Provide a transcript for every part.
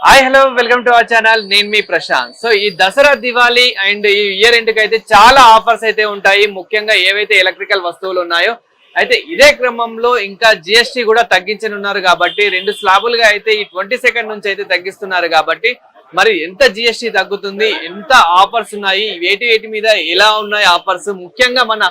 Hi hello welcome to our channel నేను మీ Prashanth. So ఈ దసరా దివాళీ అండ్ ఈ ఇయర్ ఎండ్కి అయితే చాలా ఆఫర్స్ అయితే ఉంటాయి. ముఖ్యంగా ఏవైతే ఎలక్ట్రికల్ వస్తువులు ఉన్నాయో అయితే ఇదే క్రమంలో ఇంకా జిఎస్టీ కూడా తగ్గించనున్నారు కాబట్టి రెండు స్లాబులుగా అయితే ఈ ట్వంటీ సెకండ్ నుంచి అయితే తగ్గిస్తున్నారు కాబట్టి మరి ఎంత జిఎస్టీ తగ్గుతుంది ఎంత ఆఫర్స్ ఉన్నాయి వేటి వేటి మీద ఎలా ఉన్నాయి ఆఫర్స్ ముఖ్యంగా మన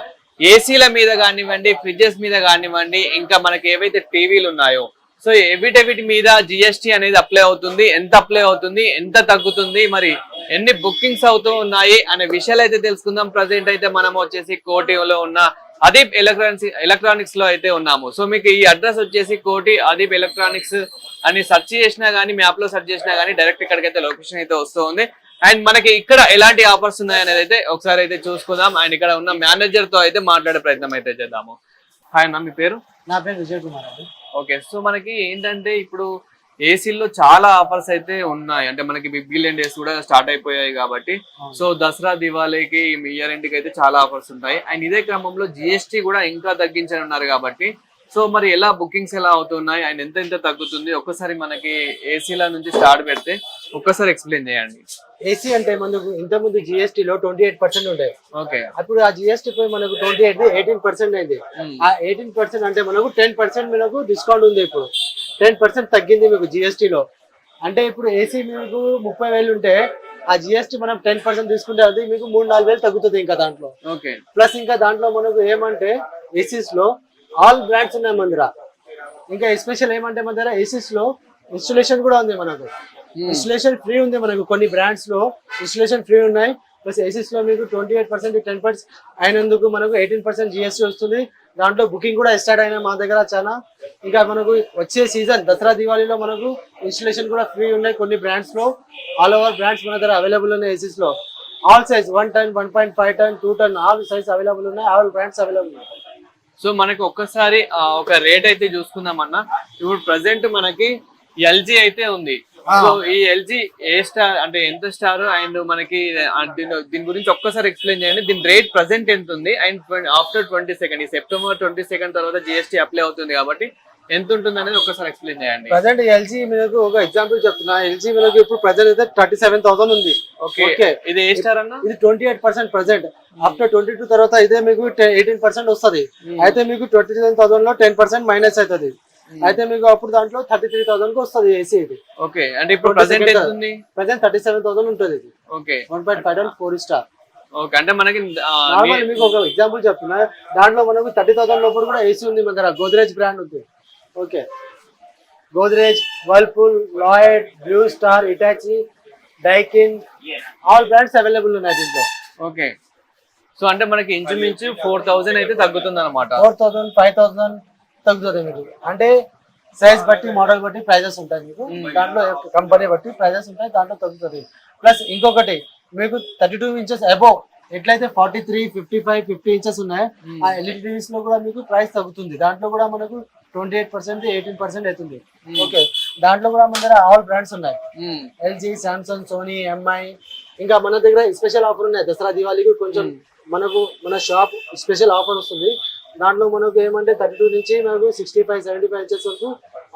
ఏసీల మీద కానివ్వండి ఫ్రిడ్జెస్ మీద కానివ్వండి ఇంకా మనకి ఏవైతే టీవీలు ఉన్నాయో సో ఎవిటెవిట్ మీద జిఎస్టీ అనేది అప్లై అవుతుంది. ఎంత అప్లై అవుతుంది? ఎంత తగ్గుతుంది? మరి ఎన్ని బుకింగ్స్ అవుతూ ఉన్నాయి అనే విషయాలు అయితే తెలుసుకుందాం. ప్రజెంట్ అయితే మనం వచ్చేసి కోటిలో ఉన్న అదీప్ ఎలక్ట్రానిక్స్ ఎలక్ట్రానిక్స్లో అయితే ఉన్నాము. సో మీకు ఈ అడ్రస్ వచ్చేసి కోటి అదీప్ ఎలక్ట్రానిక్స్ అని సెర్చ్ చేసినా గానీ మ్యాప్లో సెర్చ్ చేసినా గానీ డైరెక్ట్ ఇక్కడికైతే లొకేషన్ అయితే వస్తుంది. అండ్ మనకి ఇక్కడ ఎలాంటి ఆఫర్స్ ఉన్నాయి అనేది అయితే ఒకసారి అయితే చూసుకుందాం. అండ్ ఇక్కడ ఉన్న మేనేజర్తో అయితే మాట్లాడే ప్రయత్నం అయితే చేద్దాము. హాయ్ అన్న మీ పేరు? నా పేరు విజయ్ కుమార్ అండి. ఓకే సో మనకి ఏంటంటే ఇప్పుడు ఏసీల్లో చాలా ఆఫర్స్ అయితే ఉన్నాయి. అంటే మనకి బిగ్ బిలియన్ డేస్ కూడా స్టార్ట్ అయిపోయాయి కాబట్టి. సో దసరా దివాళీకి ఇయర్ ఎండ్కి అయితే చాలా ఆఫర్స్ ఉంటాయి. అండ్ ఇదే క్రమంలో జిఎస్టీ కూడా ఇంకా తగ్గించనున్నారు కాబట్టి సో మరి ఎలా బుకింగ్స్ ఎలా అవుతున్నాయి? అండ్ ఎంత ఎంత తగ్గుతుంది? ఒక్కసారి మనకి ఏసీల నుంచి స్టార్ట్ పెడితే ఒక్కసారి ఎక్స్ప్లెయిన్ చేయండి. ఏసీ అంటే మనకు ఇంతకుముందు జిఎస్టీ లో ట్వంటీ ఎయిట్ పర్సెంట్ ఉండే. ఓకే. అప్పుడు ఆ జిఎస్టీ పోయి మనకు ట్వంటీ ఎయిట్ ఎయిటీన్ పర్సెంట్ అయింది. ఆ ఎయిటీన్ పర్సెంట్ అంటే మనకు టెన్ పర్సెంట్ మనకు డిస్కౌంట్ ఉంది ఇప్పుడు. టెన్ పర్సెంట్ తగ్గింది మీకు GST లో అంటే ఇప్పుడు ఏసీ మీకు ముప్పై వేలు ఉంటే ఆ జిఎస్టీ మనం టెన్ పర్సెంట్ తీసుకుంటే అది మీకు మూడు నాలుగు వేలు తగ్గుతుంది ఇంకా దాంట్లో. ఓకే. ప్లస్ ఇంకా దాంట్లో మనకు ఏమంటే ఏసీస్లో ఆల్ బ్రాండ్స్ ఉన్నాయి మన దగ్గర. ఇంకా ఎస్పెషల్ ఏమంటే మన దగ్గర ఏసీస్లో ఇన్స్టలేషన్ కూడా ఉంది మనకు. ఇన్స్టలేషన్ ఫ్రీ ఉంది మనకు కొన్ని బ్రాండ్స్లో. ఇన్స్టలేషన్ ఫ్రీ ఉన్నాయి. ప్లస్ ఏసీస్లో మీకు twenty eight percent ten percent అయినందుకు మనకు ఎయిటీన్ పర్సెంట్ జిఎస్టీ వస్తుంది. దాంట్లో బుకింగ్ కూడా స్టార్ట్ అయినా మా దగ్గర చాలా. ఇంకా మనకు వచ్చే సీజన్ దసరా దివాళీలో మనకు ఇన్స్టలేషన్ కూడా ఫ్రీ ఉన్నాయి కొన్ని బ్రాండ్స్లో. ఆల్ ఓవర్ బ్రాండ్స్ మన దగ్గర అవైలబుల్ ఉన్నాయి ఏసీస్లో. All size one ton one point five ton two ton all size available ఉన్నాయి. ఆల్ బ్రాండ్స్ అవైలబుల్ ఉన్నాయి. సో మనకి ఒక్కసారి ఒక రేట్ అయితే చూసుకుందాం అన్న ఇప్పుడు ప్రజెంట్ మనకి ఎల్జీ అయితే ఉంది. సో ఈ ఎల్జీ ఏ స్టార్ అంటే ఎంత స్టార్? అండ్ మనకి దీని గురించి ఒక్కసారి ఎక్స్ప్లెయిన్ చేయండి. దీని రేట్ ప్రజెంట్ ఎంత ఉంది అండ్ ఆఫ్టర్ ట్వంటీ సెకండ్ ఈ సెప్టెంబర్ ట్వంటీ సెకండ్ తర్వాత జిఎస్టీ అప్లై అవుతుంది కాబట్టి ఎంత ఉంటుంది అనేది ఒక్కసారి ఎక్స్ప్లెయిన్ చేయండి. ప్రజెంట్ ఎల్జీ మీకు ఒక ఎగ్జాంపుల్ చెప్తున్నా. ఎల్జీ మీకు ఇప్పుడు ప్రజెంట్ అయితే థర్టీ సెవెన్ థౌసండ్ ఉంది. ఓకే. ఇది ఏ స్టార్ అన్న? ఇది twenty eight percent present after twenty two తర్వాత ఇదే మీకు ఎయిటీన్ పర్సెంట్ వస్తుంది. అయితే మీకు ట్వంటీ సెవెన్ థౌసండ్లో టెన్ పర్సెంట్ మైనస్ అవుతుంది అయితే మీకు అప్పుడు దాంట్లో థర్టీ త్రీ థౌసండ్కి వస్తుంది ఏసీ ఇది ఓకే. అంటే ఇప్పుడు present present thirty seven thousand ఉంటుంది ఇది. Okay. One point five ton four star okay. అంటే మనకి నార్మల్ మీకు ఒక ఎగ్జాంపుల్ చెప్తున్నా. దాంట్లో మనకు థర్టీ థౌసండ్ లోపల కూడా ఏసీ ఉంది మన దగ్గర. గోద్రేజ్ బ్రాండ్ ఉంది. Okay Godrej Whirlpool Lloyd Blue Star Hitachi Daikin all brands available ఉన్నాయి దీంట్లో. ఓకే సో అంటే మనకి ఇంచుమించు ఫోర్ థౌసండ్ అయితే తగ్గుతుంది అనమాట ఫోర్ థౌసండ్ ఫైవ్ థౌసండ్ తగ్గుతుంది మీకు. అంటే సైజ్ బట్టి మోడల్ బట్టి ప్రైజెస్ ఉంటాయి మీకు. దాంట్లో కంపెనీ బట్టి ప్రైజెస్ ఉంటాయి దాంట్లో తగ్గుతుంది. ప్లస్ ఇంకొకటి మీకు థర్టీ టూ ఇంచెస్ అబోవ్ ఎట్లయితే forty three fifty five fifty inches ఉన్నాయి ఆ ఎల్ఈడి టీవీస్లో కూడా మీకు ప్రైస్ తగ్గుతుంది. దాంట్లో కూడా మనకు twenty eight percent eighteen percent అవుతుంది. ఓకే. దాంట్లో కూడా మన దగ్గర ఆల్ బ్రాండ్స్ ఉన్నాయి. LG Samsung Sony Mi. ఇంకా మన దగ్గర స్పెషల్ ఆఫర్ ఉన్నాయి. దసరా దివాళీకి కొంచెం మనకు మన షాప్ స్పెషల్ ఆఫర్ వస్తుంది. దాంట్లో మనకు ఏమంటే థర్టీ టూ నుంచి మనకు sixty five seventy five inches వరకు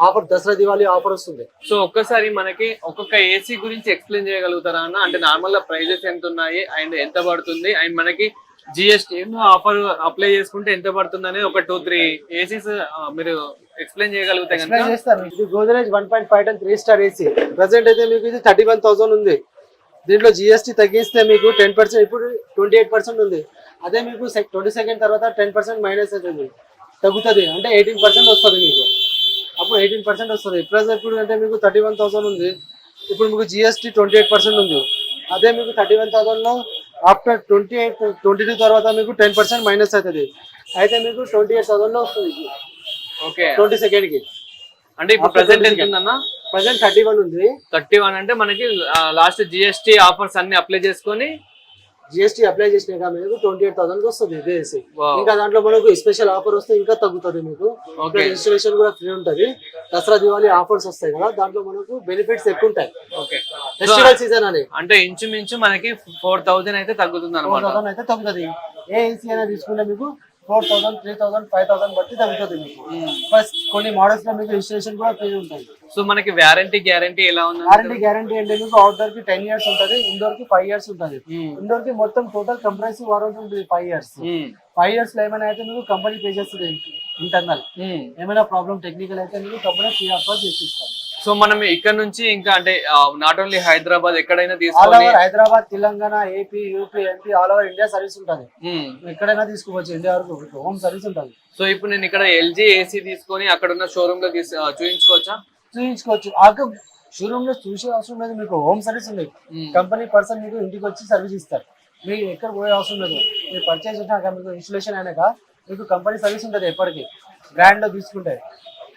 ఆఫర్ దసరా దివాళీ ఆఫర్ వస్తుంది. సో ఒక్కసారి మనకి ఒక్కొక్క ఏసీ గురించి ఎక్స్ప్లెయిన్ చేయగలుగుతారా అన్న? అంటే నార్మల్గా ప్రైజెస్ ఎంత ఉన్నాయి అండ్ ఎంత పడుతుంది అండ్ మనకి జిఎస్టీ ఆఫర్ అప్లై చేసుకుంటే ఎంత పడుతుంది అనేది ఒక టూ త్రీ ఏసీస్ మీరు ఎక్స్ప్లెయిన్ చేయగలిగితే కనుక. ఎక్స్ప్లెయిన్ చేస్తాను. ఇది Godrej one point five ten three star AC present అయితే మీకు ఇది థర్టీ వన్ థౌసండ్ ఉంది. దీంట్లో జిఎస్టీ తగ్గిస్తే మీకు టెన్ పర్సెంట్ ఇప్పుడు ట్వంటీ ఎయిట్ పర్సెంట్ ఉంది. అదే మీకు ట్వంటీ సెకండ్ తర్వాత టెన్ పర్సెంట్ మైనస్ అవుతుంది తగ్గుతుంది అంటే ఎయిటీన్ పర్సెంట్ వస్తుంది మీకు. అప్పుడు ఎయిటీన్ పర్సెంట్ వస్తుంది. ప్లస్ ఇప్పుడు అంటే మీకు థర్టీ వన్ థౌసండ్ ఉంది. ఇప్పుడు మీకు జిఎస్టీ ట్వంటీ ఎయిట్ పర్సెంట్ ఉంది. అదే మీకు thirty one థౌసండ్లో after twenty eight twenty two తర్వాత మీకు టెన్ పర్సెంట్ మైనస్ అవుతుంది. అయితే మీకు ట్వంటీ ఎయిట్ థౌసండ్లో వస్తుంది ఓకే. ట్వంటీ సెకండ్కి అంటే ఇప్పుడు ప్రెసెంట్ ఎంత ఉందన్న ప్రజెంట్ థర్టీ వన్ ఉంది. థర్టీ వన్ అంటే మనకి లాస్ట్ జిఎస్టీ ఆఫర్స్ అన్ని అప్లై చేసుకొని జిఎస్టీ అప్లై చేసినాక మీకు ట్వంటీ ఎయిట్ థౌసండ్ వస్తుంది ఇదేసి. ఇంకా దాంట్లో మనకు స్పెషల్ ఆఫర్ వస్తే ఇంకా తగ్గుతుంది మీకు. ఇన్స్టలేషన్ కూడా ఫ్రీ ఉంటది. దసరా దివాళీ ఆఫర్స్ వస్తాయి కదా దాంట్లో మనకు బెనిఫిట్స్ ఎక్కువ ఉంటాయి. ఓకే ఫెస్టివల్ సీజన్ అని. అంటే ఇంచుమించు మనకి ఫోర్ థౌసండ్ అయితే తగ్గుతుంది అనమాట అయితే తగ్గుతుంది. ఏ ఏసీ అయినా తీసుకుంటే మీకు four thousand three thousand five thousand బట్టి తగ్గుతుంది మీకు. ప్లస్ కొన్ని మోడల్స్లో మీకు రిజిస్ట్రేషన్ కూడా ఫ్రీ ఉంటుంది సో మనకి వారంటీ గ్యారంటీ ఎలా ఉంది వారంటీ గ్యారంటీ అంటే మీకు అవుట్డోర్కి టెన్ ఇయర్స్ ఉంటుంది ఇండోర్కి ఫైవ్ ఇయర్స్ ఉంటుంది. ఇండోర్కి మొత్తం టోటల్ కంప్రెసివ్ వారంటీ ఉంటుంది ఫైవ్ ఇయర్స్ ఫైవ్ ఇయర్స్లో ఏమైనా అయితే మీకు కంపెనీ పే చేస్తుంది ఇంటర్నల్ ఏమైనా ప్రాబ్లం టెక్నికల్ అయితే మీకు కంపెనీ ఫ్రీ ఆఫ్ చేసిస్తారు సో మనం ఇక్కడ నుంచి ఇంకా అంటే నాట్ ఓన్లీ హైదరాబాద్ ఎక్కడైనా తీసుకొని over Hyderabad Telangana AP UP MP all over India service ఉంటుంది. ఎక్కడైనా తీసుకోవచ్చు ఇండియా వరకు హోమ్ సర్వీస్ ఉంటుంది. సో ఇప్పుడు నేను ఇక్కడ ఎల్జీ ఏసీ తీసుకొని అక్కడ ఉన్న షోరూమ్లో తీసి ఆ, చూయించుకోవచ్చా? చూపించుకోవచ్చు ఆకు షోరూమ్లో చూసే అవసరం లేదు మీకు హోమ్ సర్వీస్ ఉంది. కంపెనీ పర్సన్ మీకు ఇంటికి వచ్చి సర్వీస్ ఇస్తారు. మీకు ఎక్కడ పోయే అవసరం లేదు. మీరు పర్చేజ్ చేసినాక మీకు ఇన్స్టలేషన్ అయినాక మీకు కంపెనీ సర్వీస్ ఉంటుంది ఎప్పటికీ. బ్రాండ్లో తీసుకుంటే.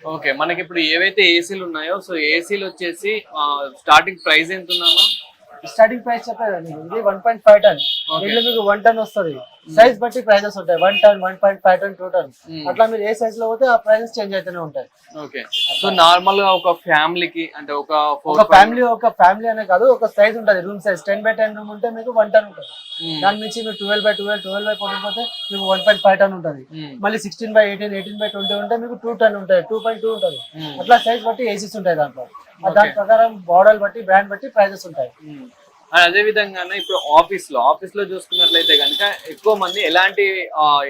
ఓకే మనకి ఇప్పుడు ఏవైతే ఏసీలు ఉన్నాయో సో ఏసీలు వచ్చేసి స్టార్టింగ్ ప్రైస్ ఎంత ఉందమ్మా స్టార్టింగ్ ప్రైస్ చెప్పారండి ఇది వన్ పాయింట్ ఫైవ్ టన్ దీంట్లో మీకు వన్ టన్ వస్తుంది. సైజ్ బట్టి ప్రైజెస్ ఉంటాయి. One ton one point five ton two ton. అట్లా మీరు ఏ సైజ్లో పోతే ఆ ప్రైజెస్ చేంజ్ అయితేనే ఉంటాయి. ఓకే సో నార్మల్గా ఒక ఫ్యామిలీకి అంటే ఒక ఒక ఫ్యామిలీ ఒక ఫ్యామిలీ అనే కాదు ఒక సైజ్ ఉంటుంది. Room size ten by ten room ఉంటే మీకు వన్ టన్ ఉంటుంది. దాని నుంచి మీరు twelve by twelve twelve by fourteen పోతే మీకు వన్ పాయింట్ ఫైవ్ టన్ ఉంటుంది. మళ్ళీ sixteen by eighteen eighteen by twenty ఉంటే మీకు టూ టన్ ఉంటాయి టూ పాయింట్ టూ ఉంటుంది. అట్లా సైజ్ బట్టి ఏసీస్ ఉంటాయి దాంట్లో. దాని ప్రకారం మోడల్ బట్టి బ్రాండ్ బట్టి ప్రైజెస్ ఉంటాయి. అదే విధంగానే ఇప్పుడు ఆఫీస్లో ఆఫీస్లో చూసుకున్నట్లయితే కనుక ఎక్కువ మంది ఎలాంటి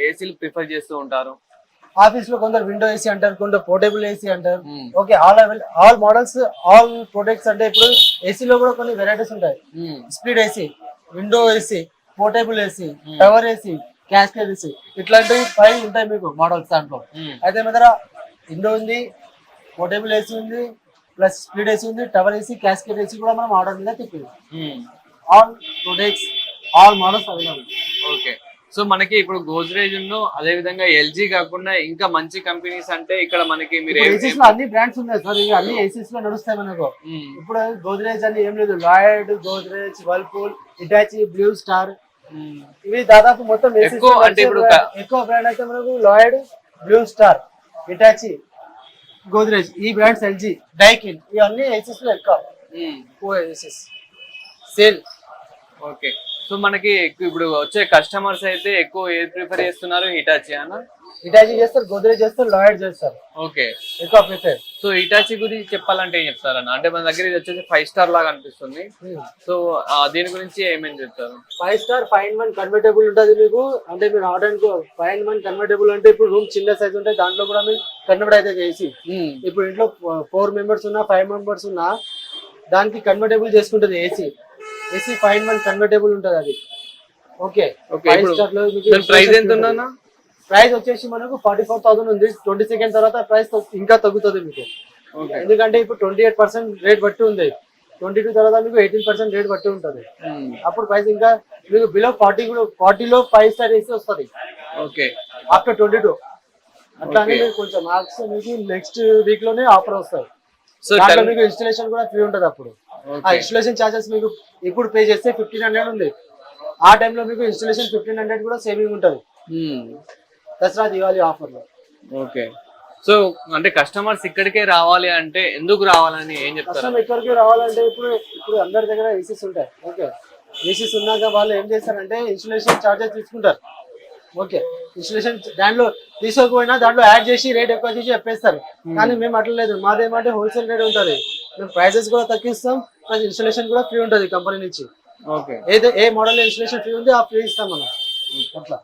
ఏసీలు ప్రిఫర్ చేస్తూ ఉంటారు? ఆఫీస్లో కొందరు విండో ఏసీ అంటారు కొందరు పోర్టబుల్ ఏసీ అంటారు. Okay all all models all products అంటే ఇప్పుడు ఏసీలో కూడా కొన్ని వెరైటీస్ ఉంటాయి. Speed AC window AC portable AC tower AC cascade AC ఇట్లాంటివి ఫైవ్ ఉంటాయి మీకు మోడల్స్ దాంట్లో. అయితే మీ దగ్గర విండో ఉంది పోర్టబుల్ ఏసీ ఉంది ప్లస్ స్పీడ్ ఏసీ ఉంది టవర్ ఏసీ క్యాస్కేడ్ ఏసీ కూడా మనం ఆర్డర్ మీద తిప్పింది. All products all models available okay so మనకి ఇప్పుడు గోద్రేజ్ ఉన్ను అదే విధంగా ఎల్జీ కాకుండా ఇంకా మంచి కంపెనీస్ అంటే ఇక్కడ మనకి మీరు ఏసీస్లో అన్ని బ్రాండ్స్ ఉన్నాయి సార్ ఇవి అన్ని ఏసీస్లో నడుస్తాయి మనకు. ఇప్పుడు గోద్రేజ్ అని ఏం లేదు Lloyd Godrej Whirlpool Hitachi Blue Star. ఇవి దాదాపు మొత్తం ఎక్కువ అంటే ఇప్పుడు. ఎక్కువ బ్రాండ్ అయితే మనకు Lloyd Blue Star Hitachi Godrej ఈ బ్రాండ్స్ ఎల్జీ డైకిన్ ఇవన్నీ ఏసీస్లో ఎక్కువ. ACs sale. ఓకే. సో మనకి ఇప్పుడు వచ్చే కస్టమర్స్ అయితే ఎక్కువ ఏది ప్రిఫర్ చేస్తున్నారు? హిటాచి అన్న ఇటాచి చేస్తారు గోద్రేజ్ చేస్తారు లాయిడ్ చేస్తారు. ఓకే. ఎక్కువ ప్రిఫర్ సో ఇటాచి గురించి చెప్పాలంటే ఏం చెప్తారన్న అంటే మన దగ్గర ఇది వచ్చేసి ఫైవ్ స్టార్ లాగా అనిపిస్తుంది. సో ఆ, దీని గురించి ఏమేమి చెప్తారు? Five star five one convertible ఉంటుంది మీకు. అంటే మీరు ఆర్డర్ ఫైవ్ వన్ కన్వర్టబుల్ అంటే ఇప్పుడు రూమ్ చిన్న సైజ్ ఉంటాయి. దాంట్లో కూడా మీకు కన్వర్ట్ అయితే చేసి. ఇప్పుడు ఇంట్లో ఫోర్ మెంబర్స్ ఉన్నా ఫైవ్ మెంబర్స్ ఉన్నా దానికి కన్వర్టబుల్ చేసుకుంటుంది AC AC five one convertible ఉంటుంది అది. ఓకే Okay, ఇప్పుడు దాని ప్రైస్ ఎంత ఉందన్న? ప్రైస్ వచ్చేసి మనకు ఫార్టీ ఫోర్ థౌసండ్ ఉంది. ట్వంటీ సెకండ్ తర్వాత ప్రైస్ ఇంకా తగ్గుతుంది మీకు. ఎందుకంటే ఇప్పుడు ట్వంటీ ఎయిట్ పర్సెంట్ రేట్ బట్టి ఉంది. ట్వంటీ టూ తర్వాత మీకు ఎయిటీన్ పర్సెంట్ రేట్ బట్టి ఉంటుంది. అప్పుడు ప్రైస్ ఇంకా మీకు బిలో ఫార్టీ కూడా ఫార్టీలో ఫైవ్ స్టార్ ఏసీ వస్తుంది. ఓకే. After twenty two. అట్లానే మీకు కొంచెం మార్క్స్ మీకు నెక్స్ట్ వీక్లోనే ఆఫర్ వస్తాయి సో దాంట్లో మీకు ఇన్స్టలేషన్ కూడా ఫ్రీ ఉంటుంది అప్పుడు. ఆ ఇన్స్టలేషన్ చార్జెస్ మీకు ఇప్పుడు పే చేస్తే ఫిఫ్టీన్ హండ్రెడ్ ఉంది. ఆ టైంలో మీకు ఇన్స్టలేషన్ ఫిఫ్టీన్ హండ్రెడ్ కూడా సేవింగ్ ఉంటుంది. దసరా దివాళీ ఆఫర్లో ఓకే. సో అంటే కస్టమర్స్ ఇక్కడికే రావాలి అంటే ఎందుకు రావాలని ఏం చెప్తారు? కష్టం ఎక్కడికి రావాలంటే ఇప్పుడు ఇప్పుడు అందరి దగ్గర ఏసీస్ ఉంటాయి. ఓకే. ఏసీస్ ఉన్నాక వాళ్ళు ఏం చేస్తారంటే ఇన్స్టలేషన్ చార్జెస్ తీసుకుంటారు. ఓకే. ఇన్స్టలేషన్ దాంట్లో తీసుకోకపోయినా దాంట్లో యాడ్ చేసి రేట్ ఎక్కువ చేసి చెప్పేస్తారు. కానీ మేము అట్లా లేదు. మాదేమంటే హోల్సేల్ రేట్ ఉంటుంది. మేము ప్రైసెస్ కూడా తగ్గిస్తాం ప్లస్ ఇన్స్టలేషన్ కూడా ఫ్రీ ఉంటుంది కంపెనీ నుంచి. ఓకే. ఏదో ఏ మోడల్ ఇన్స్టలేషన్ ఫ్రీ ఉంది ఆ ఫ్రీ ఇస్తాం మనం. అట్లా.